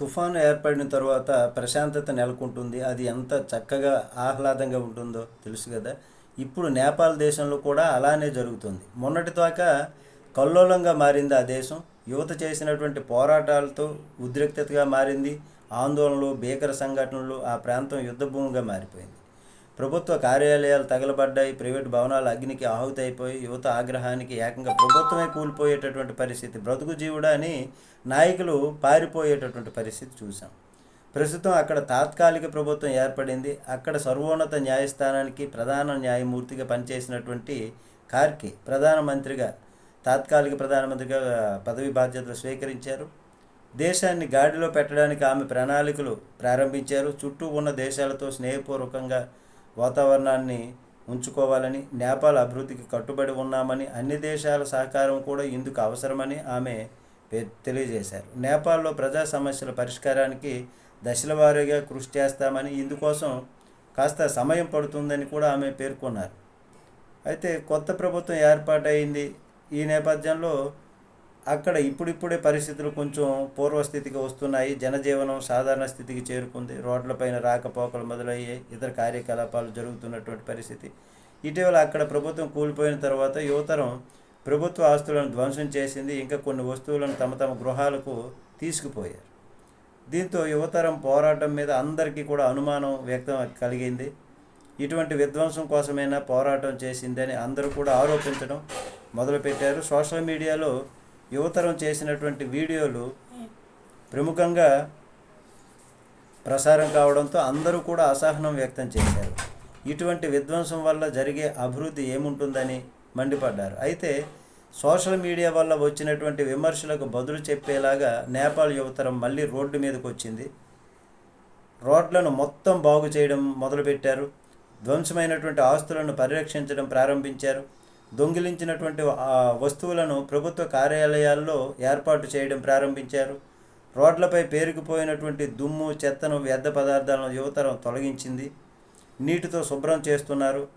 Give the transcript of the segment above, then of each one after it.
తుఫాను ఏర్పడిన తర్వాత ప్రశాంతత నెలకొంటుంది. అది ఎంత చక్కగా ఆహ్లాదంగా ఉంటుందో తెలుసు కదా. ఇప్పుడు నేపాల్ దేశంలో కూడా అలానే జరుగుతుంది. మొన్నటిదాకా కల్లోలంగా మారింది ఆ దేశం. యువత చేసినటువంటి పోరాటాలతో ఉద్రిక్తతగా మారింది. ఆందోళనలు భీకర సంఘటనలు ఆ ప్రాంతం యుద్ధభూమిగా మారిపోయింది. ప్రభుత్వ కార్యాలయాలు తగలబడ్డాయి ప్రైవేట్ భవనాలు అగ్నికి ఆహుతి అయిపోయి యువత ఆగ్రహానికి ఏకంగా ప్రభుత్వమే కూలిపోయేటటువంటి పరిస్థితి. బ్రతుకు జీవుడా అని నాయకులు పారిపోయేటటువంటి పరిస్థితి చూసాం ప్రస్తుతం అక్కడ తాత్కాలిక ప్రభుత్వం ఏర్పడింది. అక్కడ సర్వోన్నత న్యాయస్థానానికి ప్రధాన న్యాయమూర్తిగా పనిచేసినటువంటి కార్కి ప్రధానమంత్రిగా తాత్కాలిక ప్రధానమంత్రిగా పదవి బాధ్యతలు స్వీకరించారు. దేశాన్ని గాడిలో పెట్టడానికి ఆమె ప్రణాళికలు ప్రారంభించారు. చుట్టూ ఉన్న దేశాలతో స్నేహపూర్వకంగా వాతావరణాన్ని ఉంచుకోవాలని నేపాల్ అభివృద్ధికి కట్టుబడి ఉన్నామని అన్ని దేశాల సహకారం కూడా ఇందుకు అవసరమని ఆమె తెలియజేశారు. నేపాల్లో ప్రజా సమస్యల పరిష్కారానికి దశల వారీగా కృషి చేస్తామని ఇందుకోసం కాస్త సమయం పడుతుందని కూడా ఆమె పేర్కొన్నారు. అయితే కొత్త ప్రభుత్వం ఏర్పాటైంది ఈ నేపథ్యంలో అక్కడ ఇప్పుడిప్పుడే పరిస్థితులు కొంచెం పూర్వస్థితికి వస్తున్నాయి. జనజీవనం సాధారణ స్థితికి చేరుకుంది. రోడ్లపైన రాకపోకలు మొదలయ్యాయి. ఇతర కార్యకలాపాలు జరుగుతున్నటువంటి పరిస్థితి. ఇటీవల అక్కడ ప్రభుత్వం కూలిపోయిన తర్వాత యువతరం ప్రభుత్వ ఆస్తులను ధ్వంసం చేసింది. ఇంకా కొన్ని వస్తువులను తమ తమ గృహాలకు తీసుకుపోయారు. దీంతో యువతరం పోరాటం మీద అందరికీ కూడా అనుమానం వ్యక్తం కలిగింది. ఇటువంటి విధ్వంసం కోసమైనా పోరాటం చేసిందని అందరూ కూడా ఆరోపించడం మొదలుపెట్టారు. సోషల్ మీడియాలో యువతరం చేసినటువంటి వీడియోలు ప్రముఖంగా ప్రసారం కావడంతో అందరూ కూడా అసహనం వ్యక్తం చేశారు. ఇటువంటి విధ్వంసం వల్ల జరిగే అభివృద్ధి ఏముంటుందని మండిపడ్డారు. అయితే సోషల్ మీడియా వల్ల వచ్చినటువంటి విమర్శలకు బదులు చెప్పేలాగా నేపాల్ యువతరం మళ్ళీ రోడ్డు మీదకి వచ్చింది రోడ్లను మొత్తం బాగు చేయడం మొదలుపెట్టారు. ధ్వంసమైనటువంటి ఆస్తులను పరిరక్షించడం ప్రారంభించారు. దొంగిలించినటువంటి ఆ వస్తువులను ప్రభుత్వ కార్యాలయాల్లో ఏర్పాటు చేయడం ప్రారంభించారు. రోడ్లపై పేరుకుపోయినటువంటి దుమ్ము చెత్తను వ్యర్థ పదార్థాలను యువతరం తొలగించింది. నీటితో శుభ్రం చేస్తున్నారు.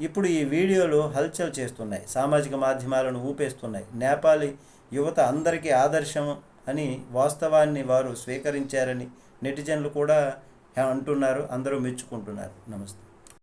ఇప్పుడు ఈ వీడియోలు హల్చల్ చేస్తున్నాయి. సామాజిక మాధ్యమాలను ఊపేస్తున్నాయి. నేపాలి యువత అందరికీ ఆదర్శం అని వాస్తవాన్ని వారు స్వీకరించారని నెటిజన్లు కూడా అంటున్నారు. అందరూ మెచ్చుకుంటున్నారు. నమస్తే.